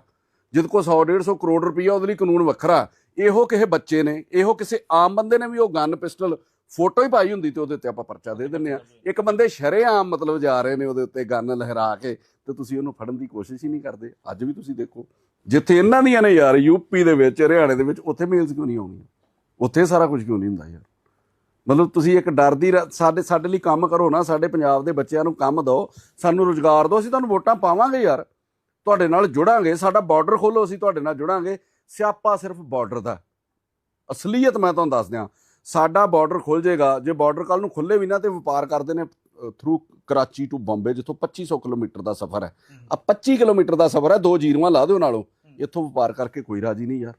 ਜਿਹਦੇ ਕੋਲ 100 150 ਕਰੋੜ ਰੁਪਈਆ, ਉਹਦੇ ਲਈ ਕਾਨੂੰਨ ਵੱਖਰਾ। ਇਹੋ ਕਿਸੇ ਬੱਚੇ ਨੇ, ਇਹੋ ਕਿਸੇ ਆਮ ਬੰਦੇ ਨੇ ਵੀ ਉਹ ਗਨ ਪਿਸਟਲ ਫੋਟੋ ਹੀ ਪਾਈ ਹੁੰਦੀ ਤੇ ਉਹਦੇ ਉੱਤੇ ਆਪਾਂ ਪਰਚਾ ਦੇ ਦਿੰਨੇ ਆ ਇੱਕ ਬੰਦੇ ਸ਼ਰੇਆਮ ਮਤਲਬ ਜਾ ਰਹੇ ਨੇ ਉਹਦੇ ਉੱਤੇ ਗਨ ਲਹਿਰਾ ਕੇ, ਤੇ ਤੁਸੀਂ ਉਹਨੂੰ ਫੜਨ ਦੀ ਕੋਸ਼ਿਸ਼ ਹੀ ਨਹੀਂ ਕਰਦੇ। ਅੱਜ ਵੀ ਤੁਸੀਂ ਦੇਖੋ ਜਿੱਥੇ ਇਹਨਾਂ ਦੀਆਂ ਨੇ ਯਾਰ ਯੂਪੀ ਦੇ ਵਿੱਚ ਹਰਿਆਣੇ ਦੇ ਵਿੱਚ ਉੱਥੇ ਮੇਲਸ ਕਿਉਂ ਨਹੀਂ ਆਉਣੀਆਂ? ਉੱਥੇ ਸਾਰਾ ਕੁਝ ਕਿਉਂ ਨਹੀਂ ਹੁੰਦਾ ਯਾਰ? ਮਤਲਬ ਤੁਸੀਂ ਇੱਕ ਡਰ ਦੀ ਸਾਡੇ ਸਾਡੇ ਲਈ ਕੰਮ ਕਰੋ ਨਾ ਸਾਡੇ ਪੰਜਾਬ ਦੇ ਬੱਚਿਆਂ ਨੂੰ ਕੰਮ ਦਿਓ ਸਾਨੂੰ ਰੋਜ਼ਗਾਰ ਦਿਓ ਅਸੀਂ ਤੁਹਾਨੂੰ ਵੋਟਾਂ ਪਾਵਾਂਗੇ ਯਾਰ। ਤੁਹਾਡੇ ਨਾਲ ਜੁੜਾਂਗੇ ਸਾਡਾ ਬਾਰਡਰ ਖੋਲੋ ਅਸੀਂ ਤੁਹਾਡੇ ਨਾਲ ਜੁੜਾਂਗੇ। ਸਿਆਪਾ ਸਿਰਫ ਬਾਰਡਰ ਦਾ। ਅਸਲੀਅਤ ਮੈਂ ਤੁਹਾਨੂੰ ਦੱਸ ਦਿਆਂ ਸਾਡਾ ਬਾਰਡਰ ਖੁੱਲ ਜਾਏਗਾ ਜੇ ਬਾਰਡਰ ਕੱਲ ਨੂੰ ਖੁੱਲੇ ਵੀ ਨਾ ਤੇ ਵਪਾਰ ਕਰਦੇ ਨੇ ਥਰੂ ਕਰਾਚੀ ਟੂ ਬੰਬੇ ਜਿੱਥੋਂ 2500 ਕਿਲੋਮੀਟਰ ਦਾ ਸਫ਼ਰ ਹੈ। ਆ 25 ਕਿਲੋਮੀਟਰ ਦਾ ਸਫ਼ਰ ਹੈ ਦੋ ਜੀਰਵਾਂ ਲਾ ਦਿਓ ਨਾਲੋਂ। ਇੱਥੋਂ ਵਪਾਰ ਕਰਕੇ ਕੋਈ ਰਾਜੀ ਨਹੀਂ ਯਾਰ।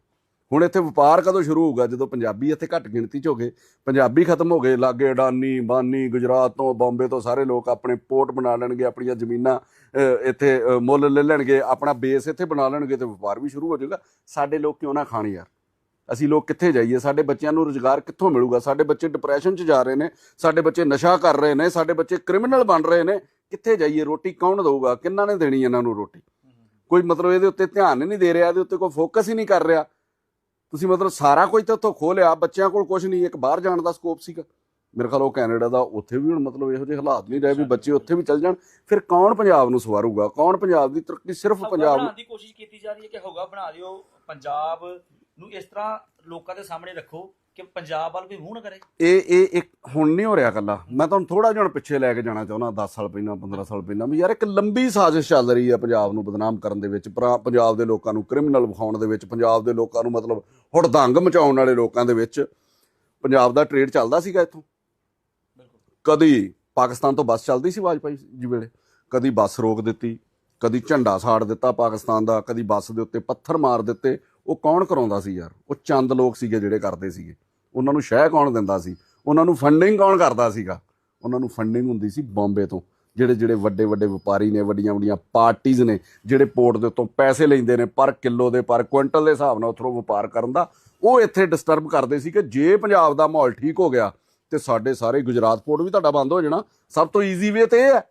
ਹੁਣ ਇੱਥੇ ਵਪਾਰ ਕਦੋਂ ਸ਼ੁਰੂ ਹੋਊਗਾ? ਜਦੋਂ ਪੰਜਾਬੀ ਇੱਥੇ ਘੱਟ ਗਿਣਤੀ 'ਚ ਹੋ ਗਏ, ਪੰਜਾਬੀ ਖਤਮ ਹੋ ਗਏ, ਲਾਗੇ ਅਡਾਨੀ ਬਾਨੀ ਗੁਜਰਾਤ ਤੋਂ, ਬੰਬੇ ਤੋਂ ਸਾਰੇ ਲੋਕ ਆਪਣੇ ਪੋਰਟ ਬਣਾ ਲੈਣਗੇ, ਆਪਣੀਆਂ ਜ਼ਮੀਨਾਂ ਇੱਥੇ ਮੁੱਲ ਲੈ ਲੈਣਗੇ, ਆਪਣਾ ਬੇਸ ਇੱਥੇ ਬਣਾ ਲੈਣਗੇ ਤੇ ਵਪਾਰ ਵੀ ਸ਼ੁਰੂ ਹੋ ਜਾਊਗਾ। ਸਾਡੇ ਲੋਕ ਕਿਉਂ ਨਾ ਖਾਣ ਯਾਰ? ਅਸੀਂ ਲੋਕ ਕਿੱਥੇ ਜਾਈਏ? ਸਾਡੇ ਬੱਚਿਆਂ ਨੂੰ ਰੋਜ਼ਗਾਰ ਕਿੱਥੋਂ ਮਿਲੂਗਾ? ਸਾਡੇ ਬੱਚੇ ਡਿਪਰੈਸ਼ਨ 'ਚ ਜਾ ਰਹੇ ਨੇ, ਸਾਡੇ ਬੱਚੇ ਨਸ਼ਾ ਕਰ ਰਹੇ ਨੇ, ਸਾਡੇ ਬੱਚੇ ਕ੍ਰਿਮੀਨਲ ਬਣ ਰਹੇ ਨੇ। ਕਿੱਥੇ ਜਾਈਏ? ਰੋਟੀ ਕੌਣ ਦੇਊਗਾ? ਕਿੰਨਾ ਨੇ ਦੇਣੀ ਇਹਨਾਂ ਨੂੰ ਰੋਟੀ? ਕੋਈ ਮਤਲਬ ਇਹਦੇ ਉੱਤੇ ਧਿਆਨ ਹੀ ਨਹੀਂ ਦੇ ਰਿਹਾ ਇਹਦੇ ਉੱਤੇ ਕੋਈ ਫੋਕਸ ਹੀ ਨਹੀਂ ਕਰ ਰਿਹਾ। ਤੁਸੀਂ ਮਤਲਬ ਸਾਰਾ ਕੁਝ ਤਾਂ ਉੱਥੋਂ ਖੋਹ ਲਿਆ ਬੱਚਿਆਂ ਕੋਲ ਕੁਝ ਨਹੀਂ ਇੱਕ ਬਾਹਰ ਜਾਣ ਦਾ ਸਕੋਪ ਸੀਗਾ। ਮੇਰੇ ਖਿਆਲ ਉਹ ਕੈਨੇਡਾ ਦਾ ਉੱਥੇ ਵੀ ਹੁਣ ਮਤਲਬ ਇਹੋ ਜਿਹੇ ਹਾਲਾਤ ਨਹੀਂ ਰਹੇ ਵੀ ਬੱਚੇ ਉੱਥੇ ਵੀ ਚੱਲ ਜਾਣ। ਫਿਰ ਕੌਣ ਪੰਜਾਬ ਨੂੰ ਸਵਾਰੂਗਾ? ਕੌਣ ਪੰਜਾਬ ਦੀ ਤਰੱਕੀ? ਸਿਰਫ ਪੰਜਾਬ ਦੀ ਕੋਸ਼ਿਸ਼ ਕੀਤੀ ਜਾ ਰਹੀ ਹੈ ਕਿ ਹੋਗਾ ਬਣਾ ਦਿਓ ਪੰਜਾਬ ਨੂੰ ਇਸ ਤਰ੍ਹਾਂ ਲੋਕਾਂ ਦੇ ਸਾਹਮਣੇ ਰੱਖੋ। ਕਿ ਪੰਜਾਬ ਵੱਲ ਕੋਈ ਮੂੰਹ ਨਾ ਕਰੇ। ਇਹ ਇਹ ਇੱਕ ਹੁਣ ਨਹੀਂ ਹੋ ਰਿਹਾ ਕੱਲਾ ਮੈਂ ਤੁਹਾਨੂੰ ਥੋੜਾ ਜਿਹਾ ਹੁਣ ਪਿੱਛੇ ਲੈ ਕੇ ਜਾਣਾ ਚਾਹੁੰਦਾ 10 ਸਾਲ ਪਹਿਲਾਂ 15 ਸਾਲ ਪਹਿਲਾਂ ਵੀ ਯਾਰ ਇੱਕ ਲੰਬੀ ਸਾਜ਼ਿਸ਼ ਚੱਲ ਰਹੀ ਹੈ ਪੰਜਾਬ ਨੂੰ ਬਦਨਾਮ ਕਰਨ ਦੇ ਵਿੱਚ ਪੰਜਾਬ ਦੇ ਲੋਕਾਂ ਨੂੰ ਕ੍ਰਿਮੀਨਲ ਵਿਖਾਉਣ ਦੇ ਵਿੱਚ, ਪੰਜਾਬ ਦੇ ਲੋਕਾਂ ਨੂੰ ਮਤਲਬ ਹੁੜਦੰਗ ਮਚਾਉਣ ਵਾਲੇ ਲੋਕਾਂ ਦੇ ਵਿੱਚ। ਪੰਜਾਬ ਦਾ ਟ੍ਰੇਡ ਚੱਲਦਾ ਸੀਗਾ ਇੱਥੋਂ। ਕਦੀ ਪਾਕਿਸਤਾਨ ਤੋਂ ਬੱਸ ਚੱਲਦੀ ਸੀ ਵਾਜਪਾਈ ਜੀ ਵੇਲੇ। ਕਦੀ ਬੱਸ ਰੋਕ ਦਿੱਤੀ, ਕਦੀ ਝੰਡਾ ਸਾੜ ਦਿੱਤਾ ਪਾਕਿਸਤਾਨ ਦਾ, ਕਦੀ ਬੱਸ ਦੇ ਉੱਤੇ ਪੱਥਰ ਮਾਰ ਦਿੱਤੇ। ਉਹ ਕੌਣ ਕਰਾਉਂਦਾ ਸੀ ਯਾਰ? ਉਹ ਚੰਦ ਲੋਕ ਸੀਗੇ ਜਿਹੜੇ ਕਰਦੇ ਸੀਗੇ। ਉਹਨਾਂ ਨੂੰ ਸ਼ਹਿ ਕੌਣ ਦਿੰਦਾ ਸੀ? ਉਹਨਾਂ ਨੂੰ ਫੰਡਿੰਗ ਕੌਣ ਕਰਦਾ ਸੀਗਾ? ਉਹਨਾਂ ਨੂੰ ਫੰਡਿੰਗ ਹੁੰਦੀ ਸੀ ਬੰਬੇ ਤੋਂ। ਜਿਹੜੇ ਜਿਹੜੇ ਵੱਡੇ ਵੱਡੇ ਵਪਾਰੀ ਨੇ, ਵੱਡੀਆਂ ਵੱਡੀਆਂ ਪਾਰਟੀਆਂ ਨੇ, ਜਿਹੜੇ ਪੋਰਟ ਦੇ ਉੱਤੋਂ ਪੈਸੇ ਲੈਂਦੇ ਨੇ ਪਰ ਕਿਲੋ ਦੇ, ਪਰ ਕੁਇੰਟਲ ਦੇ ਹਿਸਾਬ ਨਾਲ ਉੱਥੋਂ ਵਪਾਰ ਕਰਨ ਦਾ, ਉਹ ਇੱਥੇ ਡਿਸਟਰਬ ਕਰਦੇ ਸੀ ਕਿ ਜੇ ਪੰਜਾਬ ਦਾ ਮਾਹੌਲ ਠੀਕ ਹੋ ਗਿਆ ਤੇ ਸਾਡੇ ਸਾਰੇ ਗੁਜਰਾਤ ਪੋਰਟ ਵੀ ਤੁਹਾਡਾ ਬੰਦ ਹੋ ਜਾਣਾ। ਸਭ ਤੋਂ ਈਜ਼ੀ ਵੇ ਤੇ ਇਹ ਹੈ।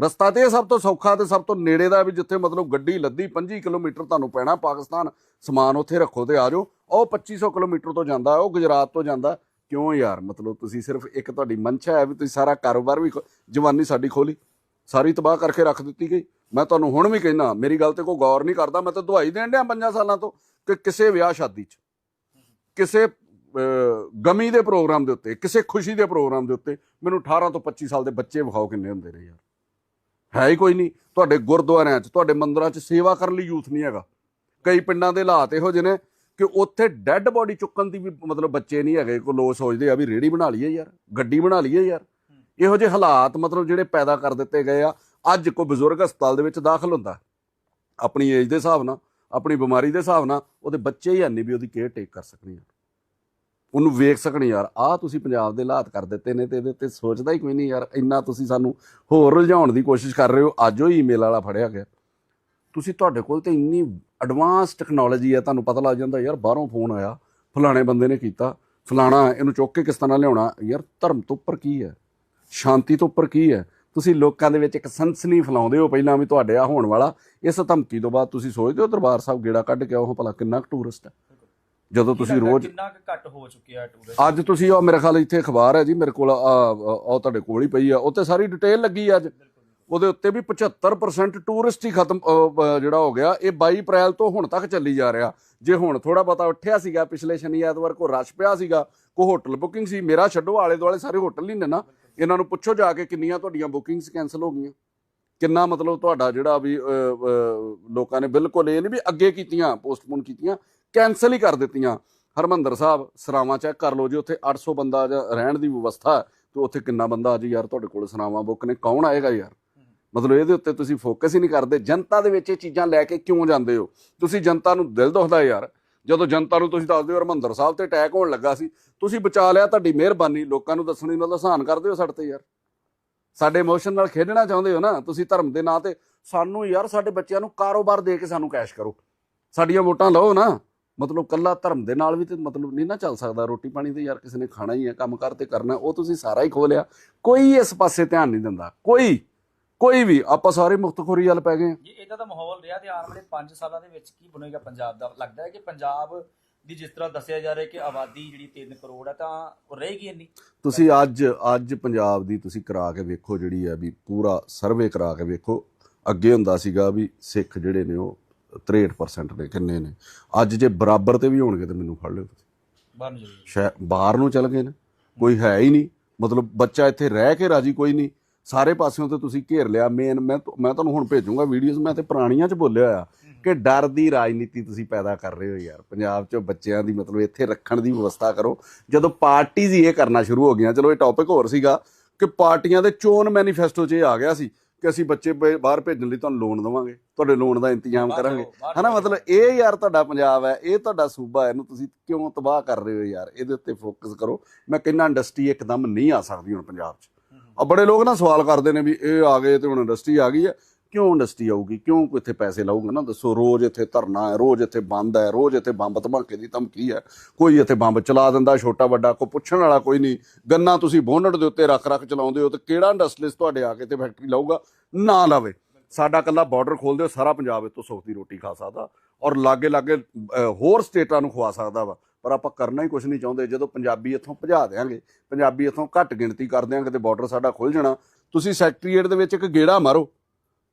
ਰਸਤਾ ਤੇ ਇਹ ਸਭ ਤੋਂ ਸੌਖਾ ਤੇ ਸਭ ਤੋਂ ਨੇੜੇ ਦਾ ਵੀ ਜਿੱਥੇ ਮਤਲਬ ਗੱਡੀ ਲੱਦੀ 25 ਕਿਲੋਮੀਟਰ ਤੁਹਾਨੂੰ ਪੈਣਾ, ਪਾਕਿਸਤਾਨ, ਸਮਾਨ ਉੱਥੇ ਰੱਖੋ ਤੇ ਆ ਜਾਓ। ਉਹ 2500 ਕਿਲੋਮੀਟਰ ਤੋਂ ਜਾਂਦਾ, ਉਹ ਗੁਜਰਾਤ ਤੋਂ ਜਾਂਦਾ। ਕਿਉਂ ਯਾਰ? ਮਤਲਬ ਤੁਸੀਂ ਸਿਰਫ ਇੱਕ ਤੁਹਾਡੀ ਮਨਸ਼ਾ ਹੈ ਵੀ ਤੁਸੀਂ ਸਾਰਾ ਕਾਰੋਬਾਰ ਵੀ ਜਵਾਨੀ ਸਾਡੀ ਖੋਲੀ। ਸਾਰੀ ਤਬਾਹ ਕਰਕੇ ਰੱਖ ਦਿੱਤੀ ਗਈ। ਮੈਂ ਤੁਹਾਨੂੰ ਹੁਣ ਵੀ ਕਹਿਣਾ ਮੇਰੀ ਗੱਲ ਤੇ ਕੋਈ ਗੌਰ ਨਹੀਂ ਕਰਦਾ। ਮੈਂ ਤਾਂ ਦਵਾਈ ਦੇਣ ਡਿਆ ਪੰਜਾਂ ਸਾਲਾਂ ਤੋਂ ਕਿ ਕਿਸੇ ਵਿਆਹ ਸ਼ਾਦੀ 'ਚ, ਕਿਸੇ ਗਮੀ ਦੇ ਪ੍ਰੋਗਰਾਮ ਦੇ ਉੱਤੇ, ਕਿਸੇ ਖੁਸ਼ੀ ਦੇ ਪ੍ਰੋਗਰਾਮ ਦੇ ਉੱਤੇ ਮੈਨੂੰ 18 ਤੋਂ 25 ਸਾਲ ਦੇ ਬੱਚੇ ਵਿਖਾਓ ਕਿੰਨੇ ਹੁੰਦੇ ਨੇ ਯਾਰ। ਹੈ ਹੀ ਕੋਈ ਨਹੀਂ। ਤੁਹਾਡੇ ਗੁਰਦੁਆਰਿਆਂ 'ਚ, ਤੁਹਾਡੇ ਮੰਦਰਾਂ 'ਚ ਸੇਵਾ ਕਰਨ ਲਈ ਯੂਥ ਨਹੀਂ ਹੈਗਾ। ਕਈ ਪਿੰਡਾਂ ਦੇ ਹਾਲਾਤ ਇਹੋ ਜਿਹੇ ਨੇ ਕਿ ਉੱਥੇ ਡੈੱਡ ਬੋਡੀ ਚੁੱਕਣ ਦੀ ਵੀ ਮਤਲਬ ਬੱਚੇ ਨਹੀਂ ਹੈਗੇ ਕੋ ਲੋਕ ਸੋਚਦੇ ਆ ਵੀ ਰੇੜੀ ਬਣਾ ਲਈਏ ਯਾਰ ਗੱਡੀ ਬਣਾ ਲਈਏ ਯਾਰ। ਇਹੋ ਜਿਹੇ ਹਾਲਾਤ ਮਤਲਬ ਜਿਹੜੇ ਪੈਦਾ ਕਰ ਦਿੱਤੇ ਗਏ ਆ ਅੱਜ ਕੋਈ ਬਜ਼ੁਰਗ ਹਸਪਤਾਲ ਦੇ ਵਿੱਚ ਦਾਖਲ ਹੁੰਦਾ। ਆਪਣੀ ਏਜ ਦੇ ਹਿਸਾਬ ਨਾਲ ਆਪਣੀ ਬਿਮਾਰੀ ਦੇ ਹਿਸਾਬ ਨਾਲ ਉਹਦੇ ਬੱਚੇ ਹੀ ਨਹੀਂ ਵੀ ਉਹਦੀ ਕੇਅਰ ਟੇਕ ਕਰ ਸਕਣੀ ਯਾਰ ਉਹਨੂੰ ਵੇਖ ਸਕਣ ਯਾਰ ਆਹ ਤੁਸੀਂ ਪੰਜਾਬ ਦੇ ਹਾਲਾਤ ਕਰ ਦਿੱਤੇ ਨੇ ਤੇ ਇਹਦੇ ਤੇ ਸੋਚਦਾ ਹੀ ਕੋਈ ਨਹੀਂ ਯਾਰ ਇੰਨਾ ਤੁਸੀਂ ਸਾਨੂੰ ਹੋਰ ਰੁਝਾਉਣ ਦੀ ਕੋਸ਼ਿਸ਼ ਕਰ ਰਹੇ ਹੋ ਅੱਜ ਉਹ ਈਮੇਲ ਵਾਲਾ ਫੜਿਆ ਗਿਆ। ਤੁਸੀਂ ਤੁਹਾਡੇ ਕੋਲ ਤੇ ਇੰਨੀ ਐਡਵਾਂਸ ਟੈਕਨੋਲੋਜੀ ਹੈ ਤੁਹਾਨੂੰ ਪਤਾ ਲੱਗ ਜਾਂਦਾ ਯਾਰ ਬਾਹਰੋਂ ਫੋਨ ਆਇਆ ਫਲਾਣੇ ਬੰਦੇ ਨੇ ਕੀਤਾ ਫਲਾਣਾ ਇਹਨੂੰ ਚੁੱਕ ਕੇ ਕਿਸ ਤਰ੍ਹਾਂ ਲਿਆਉਣਾ? ਯਾਰ ਧਰਮ ਤੋਂ ਉੱਪਰ ਕੀ ਹੈ? ਸ਼ਾਂਤੀ ਤੋਂ ਉੱਪਰ ਕੀ ਹੈ? ਤੁਸੀਂ ਲੋਕਾਂ ਦੇ ਵਿੱਚ ਇੱਕ ਸਨਸਨੀ ਫੈਲਾਉਂਦੇ ਹੋ ਪਹਿਲਾਂ ਵੀ ਤੁਹਾਡੇ ਆ ਹੋਣ ਵਾਲਾ ਇਸ ਧਮਕੀ ਤੋਂ ਬਾਅਦ ਤੁਸੀਂ ਸੋਚਦੇ ਹੋ ਦਰਬਾਰ ਸਾਹਿਬ ਗੇੜਾ ਕੱਢ ਕੇ ਆਓ ਭਲਾ ਕਿੰਨਾ ਟੂਰਿਸਟ ਹੈ? ਜਦੋਂ ਤੁਸੀਂ ਰੋਜ਼ ਕਿੰਨਾ ਕੁ ਘੱਟ ਹੋ ਚੁੱਕਿਆ ਟੂਰਿਸਟ ਅੱਜ ਤੁਸੀਂ ਉਹ ਮੇਰੇ ਖਿਆਲ ਇੱਥੇ ਅਖਬਾਰ ਹੈ ਜੀ ਮੇਰੇ ਕੋਲ ਆ ਉਹ ਤੁਹਾਡੇ ਕੋਲ ਹੀ ਪਈ ਆ ਉੱਤੇ ਸਾਰੀ ਡਿਟੇਲ ਲੱਗੀ ਆ ਅੱਜ। ਉਹਦੇ ਉੱਤੇ ਵੀ 75% ਟੂਰਿਸਟ ਹੀ ਖਤਮ ਜਿਹੜਾ ਹੋ ਗਿਆ ਇਹ 22 ਅਪ੍ਰੈਲ ਤੋਂ ਹੁਣ ਤੱਕ ਚੱਲੀ ਜਾ ਰਿਹਾ। ਜੇ ਹੁਣ ਥੋੜਾ ਪਤਾ ਉੱਠਿਆ ਸੀਗਾ ਪਿਛਲੇ ਸ਼ਨੀ ਐਤਵਾਰ ਕੋ ਰਸ਼ ਪਿਆ ਸੀਗਾ ਕੋ ਹੋਟਲ ਬੁਕਿੰਗ ਸੀ ਮੇਰਾ ਛੱਡੋ ਆਲੇ ਦੁਆਲੇ ਸਾਰੇ ਹੋਟਲ ਹੀ ਨੇ ਨਾ ਇਹਨਾਂ ਨੂੰ ਪੁੱਛੋ ਜਾ ਕੇ ਕਿੰਨੀਆਂ ਤੁਹਾਡੀਆਂ ਬੁਕਿੰਗਸ ਕੈਨਸਲ ਹੋ ਗਈਆਂ। ਕਿੰਨਾ ਮਤਲਬ ਤੁਹਾਡਾ ਜਿਹੜਾ ਵੀ ਲੋਕਾਂ ਨੇ ਬਿਲਕੁਲ ਇਹ ਨਹੀਂ ਵੀ ਅੱਗੇ ਕੀਤੀਆਂ ਪੋਸਟਪੋਨ ਕੀਤੀਆਂ ਕੈਨਸਲ ਹੀ ਕਰ ਦਿੱਤੀਆਂ। ਹਰਮੰਦਰ ਸਾਹਿਬ ਸਰਾਵਾਂ ਚੈੱਕ ਕਰ ਲਓ ਜੀ ਉੱਥੇ 800 ਬੰਦਾ ਜਾਂ ਰਹਿਣ ਦੀ ਵਿਵਸਥਾ ਹੈ, ਤੇ ਉੱਥੇ ਕਿੰਨਾ ਬੰਦਾ ਅੱਜ ਯਾਰ ਤੁਹਾਡੇ ਕੋਲ ਸਰਾਵਾਂ ਬੁੱਕ ਨੇ ਕੌਣ ਆਏਗਾ ਯਾਰ? ਮਤਲਬ ਇਹਦੇ ਉੱਤੇ ਤੁਸੀਂ ਫੋਕਸ ਹੀ ਨਹੀਂ ਕਰਦੇ। ਜਨਤਾ ਦੇ ਵਿੱਚ ਇਹ ਚੀਜ਼ਾਂ ਲੈ ਕੇ ਕਿਉਂ ਜਾਂਦੇ ਹੋ? ਤੁਸੀਂ ਜਨਤਾ ਨੂੰ ਦਿਲ ਦੁਖਦਾ ਯਾਰ। ਜਦੋਂ ਜਨਤਾ ਨੂੰ ਤੁਸੀਂ ਦੱਸਦੇ ਹੋ, ਹਰਮੰਦਰ ਸਾਹਿਬ ਤੇ ਅਟੈਕ ਹੋਣ ਲੱਗਾ ਸੀ, ਤੁਸੀਂ ਬਚਾ ਲਿਆ ਤੁਹਾਡੀ ਮਿਹਰਬਾਨੀ। ਲੋਕਾਂ ਨੂੰ ਦੱਸਣੀ ਮਤਲਬ ਆਸਾਨ ਕਰਦੇ ਹੋ ਸਾਡੇ ਤੇ ਯਾਰ। ਸਾਡੇ ਇਮੋਸ਼ਨ ਨਾਲ ਖੇਡਣਾ ਚਾਹੁੰਦੇ ਹੋ ਨਾ, ਤੁਸੀਂ ਧਰਮ ਦੇ ਨਾਂ ਤੇ ਸਾਨੂੰ ਯਾਰ, ਸਾਡੇ ਬੱਚਿਆਂ ਨੂੰ ਕਾਰੋਬਾਰ ਦੇ ਕੇ ਸਾਨੂੰ ਕੈਸ਼ ਕਰੋ। ਸਾਡੀਆਂ ਵੋਟਾਂ ਲਓ ਨਾ। ਮਤਲਬ ਕੱਲਾ ਧਰਮ ਦੇ ਨਾਲ ਵੀ ਤੇ ਮਤਲਬ ਨਹੀਂ ਨਾ ਚੱਲ ਸਕਦਾ। ਰੋਟੀ ਪਾਣੀ ਤੇ ਯਾਰ ਕਿਸੇ ਨੇ ਖਾਣਾ ਹੀ ਹੈ, ਕੰਮ ਕਰ ਤੇ ਕਰਨਾ, ਉਹ ਤੁਸੀਂ ਸਾਰਾ ਹੀ ਖੋ ਲਿਆ। ਕੋਈ ਇਸ ਪਾਸੇ ਧਿਆਨ ਨਹੀਂ ਦਿੰਦਾ। ਕੋਈ। ਕੋਈ ਵੀ ਆਪਾਂ ਸਾਰੇ ਮੁਖਤਖੋਰੀ ਵੱਲ ਪੈ ਗਏ। ਜੇ ਇਦਾਂ ਦਾ ਮਾਹੌਲ ਰਿਹਾ ਤੇ ਆਉਣ ਵਾਲੇ 5 ਸਾਲਾਂ ਦੇ ਵਿੱਚ ਕੀ ਬਣੇਗਾ ਪੰਜਾਬ ਦਾ? ਲੱਗਦਾ ਹੈ ਕਿ ਪੰਜਾਬ ਦੀ ਜਿਸ ਤਰ੍ਹਾਂ ਦੱਸਿਆ ਜਾ ਰਿਹਾ ਕਿ ਆਬਾਦੀ ਜਿਹੜੀ 3 ਕਰੋੜ ਹੈ ਤਾਂ ਉਹ ਰਹੇਗੀ ਇੰਨੀ? ਤੁਸੀਂ ਅੱਜ ਅੱਜ ਪੰਜਾਬ ਦੀ ਤੁਸੀਂ ਕਰਾ ਕੇ ਵੇਖੋ ਜਿਹੜੀ ਹੈ ਵੀ ਪੂਰਾ ਸਰਵੇ ਕਰਾ ਕੇ ਵੇਖੋ। ਅੱਗੇ ਹੁੰਦਾ ਸੀਗਾ ਵੀ ਸਿੱਖ ਜਿਹੜੇ ਨੇ ਉਹ 63% ਨੇ ਕਿੰਨੇ ਨੇ? ਅੱਜ ਜੇ ਬਰਾਬਰ ਤੇ ਵੀ ਹੋਣਗੇ ਤੇ ਮੈਨੂੰ ਫੜ ਲਿਓ ਤੁਸੀਂ। ਬਾਹਰ ਨੂੰ ਚਲ ਗਏ ਨੇ। ਕੋਈ ਹੈ ਹੀ ਨਹੀਂ। ਮਤਲਬ ਬੱਚਾ ਇੱਥੇ ਰਹਿ ਕੇ ਰਾਜੀ ਕੋਈ ਨਹੀਂ। ਸਾਰੇ ਪਾਸਿਓਂ ਤੇ ਤੁਸੀਂ ਘੇਰ ਲਿਆ ਮੇਨ ਮੈਂ ਮੈਂ ਤੁਹਾਨੂੰ ਹੁਣ ਭੇਜੂੰਗਾ ਵੀਡੀਓਜ਼ ਮੈਂ ਤੇ ਪੁਰਾਣੀਆਂ 'ਚ ਬੋਲਿਆ ਆ ਕਿ ਡਰ ਦੀ ਰਾਜਨੀਤੀ ਤੁਸੀਂ ਪੈਦਾ ਕਰ ਰਹੇ ਹੋ ਯਾਰ। ਪੰਜਾਬ 'ਚ ਬੱਚਿਆਂ ਦੀ ਮਤਲਬ ਇੱਥੇ ਰੱਖਣ ਦੀ ਵਿਵਸਥਾ ਕਰੋ। ਜਦੋਂ ਪਾਰਟੀਆਂ ਹੀ ਇਹ ਕਰਨਾ ਸ਼ੁਰੂ ਹੋ ਗਈਆਂ ਚਲੋ ਇਹ ਟੌਪਿਕ ਹੋਰ ਸੀਗਾ ਕਿ ਪਾਰਟੀਆਂ ਦੇ ਚੋਣ ਮੈਨੀਫੈਸਟੋ 'ਚ ਇਹ ਆ ਗਿਆ ਸੀ ਕਿ ਅਸੀਂ ਬੱਚੇ ਬਾਹਰ ਭੇਜਣ ਲਈ ਤੁਹਾਨੂੰ ਲੋਨ ਦੇਵਾਂਗੇ ਤੁਹਾਡੇ ਲੋਨ ਦਾ ਇੰਤਜ਼ਾਮ ਕਰਾਂਗੇ। ਹਨਾ। ਮਤਲਬ ਇਹ ਯਾਰ ਤੁਹਾਡਾ ਪੰਜਾਬ ਹੈ ਇਹ ਤੁਹਾਡਾ ਸੂਬਾ ਹੈ ਇਹਨੂੰ ਤੁਸੀਂ ਕਿਉਂ ਤਬਾਹ ਕਰ ਰਹੇ ਹੋ ਯਾਰ? ਇਹਦੇ ਉੱਤੇ ਫੋਕਸ ਕਰੋ। ਮੈਂ ਕਹਿੰਦਾ ਇੰਡਸਟਰੀ ਇੱਕਦਮ ਨਹੀਂ ਆ ਸਕਦੀ ਹੁਣ ਪੰਜਾਬ 'ਚ। ਆ ਬੜੇ ਲੋਕ ਨਾ ਸਵਾਲ ਕਰਦੇ ਨੇ ਵੀ ਇਹ ਆ ਗਏ ਤੇ ਹੁਣ ਇੰਡਸਟਰੀ ਆ ਗਈ ਹੈ। ਕਿਉਂ ਇੰਡਸਟਰੀ ਆਊਗੀ? ਕਿਉਂ ਕੋਈ ਇੱਥੇ ਪੈਸੇ ਲਾਊਗਾ ਨਾ? ਦੱਸੋ, ਰੋਜ਼ ਇੱਥੇ ਧਰਨਾ ਹੈ, ਰੋਜ਼ ਇੱਥੇ ਬੰਦ ਹੈ, ਰੋਜ਼ ਇੱਥੇ ਬੰਬ ਧਮਾਕੇ ਦੀ ਧਮਕੀ ਹੈ। ਕੋਈ ਇੱਥੇ ਬੰਬ ਚਲਾ ਦਿੰਦਾ, ਛੋਟਾ ਵੱਡਾ, ਕੋਈ ਪੁੱਛਣ ਵਾਲਾ ਕੋਈ ਨਹੀਂ। ਗੰਨਾ ਤੁਸੀਂ ਬੋਨਟ ਦੇ ਉੱਤੇ ਰੱਖ ਰੱਖ ਚਲਾਉਂਦੇ ਹੋ ਤੇ ਕਿਹੜਾ ਇੰਡਸਟਰੀਲਿਸਟ ਤੁਹਾਡੇ ਆ ਕੇ ਤੇ ਫੈਕਟਰੀ ਲਾਊਗਾ? ਨਾ ਲਾਵੇ। ਸਾਡਾ ਕੱਲਾ ਬਾਰਡਰ ਖੋਲ ਦਿਓ ਸਾਰਾ ਪੰਜਾਬ ਇਤੋਂ ਸੁੱਖ ਦੀ ਰੋਟੀ ਖਾ ਸਕਦਾ ਔਰ ਲਾਗੇ ਲਾਗੇ ਹੋਰ ਸਟੇਟਾਂ ਨੂੰ ਖਵਾ ਸਕਦਾ ਵਾ। ਪਰ ਆਪਾਂ ਕਰਨਾ ਹੀ ਕੁਝ ਨਹੀਂ ਚਾਹੁੰਦੇ। ਜਦੋਂ ਪੰਜਾਬੀ ਇੱਥੋਂ ਭਜਾ ਦੇਾਂਗੇ ਪੰਜਾਬੀ ਇੱਥੋਂ ਘੱਟ ਗਿਣਤੀ ਕਰ ਦਿਆਂਗੇ ਤੇ ਬਾਰਡਰ ਸਾਡਾ ਖੁੱਲ ਜਾਣਾ। ਤੁਸੀਂ ਸੈਕਟਰੀਏਟ ਦੇ ਵਿੱਚ ਇੱਕ ਗੇੜਾ ਮਾਰੋ।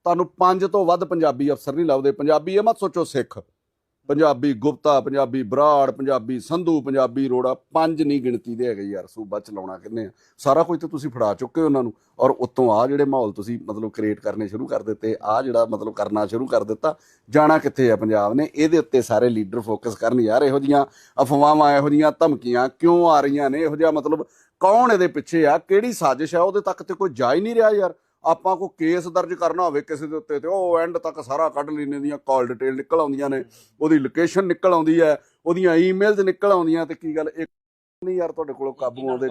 ਤੁਹਾਨੂੰ ਪੰਜ ਤੋਂ ਵੱਧ ਪੰਜਾਬੀ ਅਫਸਰ ਨਹੀਂ ਲੱਭਦੇ। ਪੰਜਾਬੀ ਇਹ ਮਤ ਸੋਚੋ ਸਿੱਖ। ਪੰਜਾਬੀ ਗੁਪਤਾ, ਪੰਜਾਬੀ ਬਰਾੜ, ਪੰਜਾਬੀ ਸੰਧੂ, ਪੰਜਾਬੀ ਰੋੜਾ ਪੰਜ ਨਹੀਂ ਗਿਣਤੀ ਦੇ ਹੈਗੇ ਯਾਰ, ਸੂਬਾ ਚਲਾਉਣਾ ਕਿੰਨੇ ਆ? ਸਾਰਾ ਕੁਝ ਤੇ ਤੁਸੀਂ ਫੜਾ ਚੁੱਕੇ ਹੋ ਉਹਨਾਂ ਨੂੰ। ਔਰ ਉਤੋਂ ਆ ਜਿਹੜੇ ਮਾਹੌਲ ਤੁਸੀਂ ਮਤਲਬ ਕ੍ਰੀਏਟ ਕਰਨੇ ਸ਼ੁਰੂ ਕਰ ਦਿੱਤੇ ਆ ਜਿਹੜਾ ਮਤਲਬ ਕਰਨਾ ਸ਼ੁਰੂ ਕਰ ਦਿੱਤਾ, ਜਾਣਾ ਕਿੱਥੇ ਆ ਪੰਜਾਬ ਨੇ? ਇਹਦੇ ਉੱਤੇ ਸਾਰੇ ਲੀਡਰ ਫੋਕਸ ਕਰਨ ਯਾਰ ਇਹੋ ਜੀਆਂ ਅਫਵਾਹਾਂ, ਇਹੋ ਜੀਆਂ ਧਮਕੀਆਂ ਕਿਉਂ ਆ ਰਹੀਆਂ ਨੇ? ਇਹੋ ਜਿਹਾ ਮਤਲਬ ਕੌਣ ਇਹਦੇ ਪਿੱਛੇ ਆ? ਕਿਹੜੀ ਸਾਜ਼ਿਸ਼ ਆ? ਉਹਦੇ ਤੱਕ ਤੇ ਕੋਈ ਜਾ ਹੀ ਨਹੀਂ ਰਿਹਾ ਯਾਰ। ਆਪਾਂ ਕੋ ਕੇਸ ਦਰਜ ਕਰਨਾ ਹੋਵੇ ਕਿਸੇ ਦੇ ਉੱਤੇ ਤੇ ਉਹ ਐਂਡ ਤੱਕ ਸਾਰਾ ਕੱਢ ਲੈਣੇ ਦੀਆਂ ਕਾਲ ਡਿਟੇਲ ਨਿਕਲ ਆਉਂਦੀਆਂ ਨੇ ਉਹਦੀ ਲੋਕੇਸ਼ਨ ਨਿਕਲ ਆਉਂਦੀ ਹੈ ਉਹਦੀਆਂ ਈਮੇਲਸ ਨਿਕਲ ਆਉਂਦੀਆਂ ਤੇ ਕੀ ਗੱਲ ਇੱਕ ਨਹੀਂ ਯਾਰ ਤੁਹਾਡੇ ਕੋਲੋਂ ਕਾਬੂ ਆਉਂਦੇ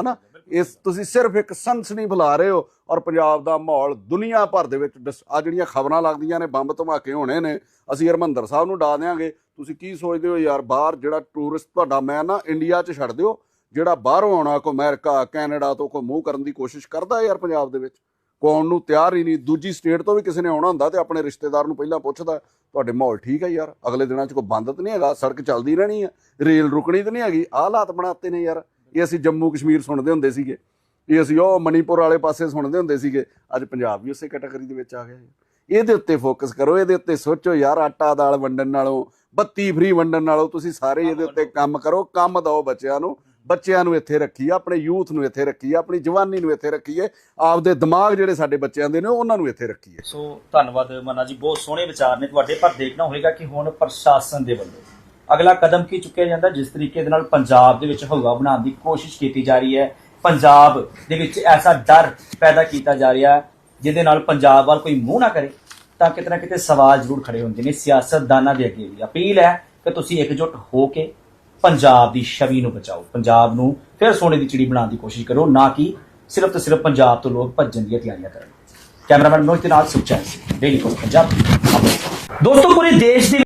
ਹਨਾ? ਇਸ ਤੁਸੀਂ ਸਿਰਫ ਇੱਕ ਸਨਸਨੀ ਫੈਲਾ ਰਹੇ ਹੋ ਔਰ ਪੰਜਾਬ ਦਾ ਮਾਹੌਲ ਦੁਨੀਆ ਭਰ ਦੇ ਵਿੱਚ ਆ ਜਿਹੜੀਆਂ ਖਬਰਾਂ ਲੱਗਦੀਆਂ ਨੇ ਬੰਬ ਧਮਾਕੇ ਹੋਣੇ ਨੇ ਅਸੀਂ ਹਰਮੰਦਰ ਸਾਹਿਬ ਨੂੰ ਡਾ ਦਿਆਂਗੇ। ਤੁਸੀਂ ਕੀ ਸੋਚਦੇ ਹੋ ਯਾਰ ਬਾਹਰ ਜਿਹੜਾ ਟੂਰਿਸਟ ਤੁਹਾਡਾ ਮੈਂ ਨਾ ਇੰਡੀਆ 'ਚ ਛੱਡ ਦਿਓ ਜਿਹੜਾ ਬਾਹਰੋਂ ਆਉਣਾ ਕੋ ਅਮਰੀਕਾ ਕੈਨੇਡਾ ਤੋਂ ਕੋ ਮੂੰਹ ਕਰਨ ਦੀ ਕੋਸ਼ਿਸ਼ ਕਰਦਾ ਯਾਰ ਪੰਜਾਬ ਦੇ ਵਿੱਚ। ਕੌਣ ਨੂੰ ਤਿਆਰ ਹੀ ਨਹੀਂ, ਦੂਜੀ ਸਟੇਟ ਤੋਂ ਵੀ ਕਿਸੇ ਨੇ ਆਉਣਾ ਹੁੰਦਾ ਤੇ ਆਪਣੇ ਰਿਸ਼ਤੇਦਾਰ ਨੂੰ ਪਹਿਲਾਂ ਪੁੱਛਦਾ, ਤੁਹਾਡੇ ਮਾਹੌਲ ਠੀਕ ਹੈ ਯਾਰ? ਅਗਲੇ ਦਿਨਾਂ 'ਚ ਕੋਈ ਬੰਦ ਤਾਂ ਨਹੀਂ ਹੈਗਾ? ਸੜਕ ਚੱਲਦੀ ਰਹਿਣੀ ਹੈ ਰੇਲ ਰੁਕਣੀ ਤਾਂ ਨਹੀਂ ਹੈਗੀ? ਆਹ ਹਾਲਾਤ ਬਣਾਤੇ ਨੇ ਯਾਰ। ਇਹ ਅਸੀਂ ਜੰਮੂ ਕਸ਼ਮੀਰ ਸੁਣਦੇ ਹੁੰਦੇ ਸੀਗੇ। ਇਹ ਅਸੀਂ ਉਹ ਮਣੀਪੁਰ ਵਾਲੇ ਪਾਸੇ ਸੁਣਦੇ ਹੁੰਦੇ ਸੀਗੇ। ਅੱਜ ਪੰਜਾਬ ਵੀ ਉਸੇ ਕੈਟਾਗਰੀ ਦੇ ਵਿੱਚ ਆ ਗਿਆ ਇਹਦੇ ਉੱਤੇ ਫੋਕਸ ਕਰੋ, ਇਹਦੇ ਉੱਤੇ ਸੋਚੋ ਯਾਰ, ਆਟਾ ਦਾਲ ਵੰਡਣ ਨਾਲੋਂ, ਬੱਤੀ ਫ੍ਰੀ ਵੰਡਣ ਨਾਲੋਂ ਤੁਸੀਂ ਸਾਰੇ ਇਹਦੇ ਉੱਤੇ ਕੰਮ ਕਰੋ, ਕੰਮ ਦਿਓ ਬੱਚਿਆਂ ਨੂੰ। ਬੱਚਿਆਂ ਨੂੰ ਇੱਥੇ ਰੱਖੀਏ ਆਪਣੇ ਯੂਥ ਨੂੰ ਇੱਥੇ ਰੱਖੀਏ ਆਪਣੀ ਜਵਾਨੀ ਨੂੰ ਇੱਥੇ ਰੱਖੀਏ ਆਪਦੇ ਦਿਮਾਗ ਜਿਹੜੇ ਸਾਡੇ ਬੱਚਿਆਂ ਦੇ ਨੇ ਉਹਨਾਂ ਨੂੰ ਇੱਥੇ ਰੱਖੀਏ ਸੋ ਧੰਨਵਾਦ ਮਨਾ ਜੀ, ਬਹੁਤ ਸੋਹਣੇ ਵਿਚਾਰ ਨੇ ਤੁਹਾਡੇ, ਪਰ ਦੇਖਣਾ ਹੋਵੇਗਾ ਕਿ ਹੁਣ ਪ੍ਰਸ਼ਾਸਨ ਦੇ ਵੱਲੋਂ ਅਗਲਾ ਕਦਮ ਕੀ ਚੁੱਕਿਆ ਜਾਂਦਾ? ਜਿਸ ਤਰੀਕੇ ਦੇ ਨਾਲ ਪੰਜਾਬ ਦੇ ਵਿੱਚ ਹਵਾ ਬਣਾਉਣ ਦੀ ਕੋਸ਼ਿਸ਼ ਕੀਤੀ ਜਾ ਰਹੀ ਹੈ, ਪੰਜਾਬ ਦੇ ਵਿੱਚ ਐਸਾ ਡਰ ਪੈਦਾ ਕੀਤਾ ਜਾ ਰਿਹਾ ਹੈ ਜਿਹਦੇ ਨਾਲ ਪੰਜਾਬ ਵੱਲ ਕੋਈ ਮੂੰਹ ਨਾ ਕਰੇ, ਤਾਂ ਕਿਤੇ ਨਾ ਕਿਤੇ ਸਵਾਲ ਜ਼ਰੂਰ ਖੜੇ ਹੁੰਦੇ ਨੇ ਸਿਆਸਤਦਾਨਾਂ ਦੇ ਅੱਗੇ ਵੀ। ਅਪੀਲ ਹੈ ਕਿ ਤੁਸੀਂ ਇਕਜੁੱਟ ਹੋ ਕੇ ਪੰਜਾਬ ਦੀ ਛਵੀ ਨੂੰ ਬਚਾਓ। ਪੰਜਾਬ ਨੂੰ ਫਿਰ ਸੋਨੇ ਦੀ ਚਿੜੀ ਬਣਾਉਣ ਦੀ ਕੋਸ਼ਿਸ਼ ਕਰੋ, ਨਾ ਕਿ ਸਿਰਫ ਤੇ ਸਿਰਫ ਪੰਜਾਬ ਤੋਂ ਲੋਕ ਭੱਜਣ ਦੀਆਂ ਤਿਆਰੀਆਂ ਕਰਨ। ਕੈਮਰਾਮੈਨ ਮਨੋਜ ਦੇ ਨਾਲ ਸੁਖਚੈਨ ਸਿੰਘ ਡੇਲੀ ਪੋਸਟ ਪੰਜਾਬ। ਦੋਸਤੋ, ਪੂਰੇ ਦੇਸ਼ ਦੇ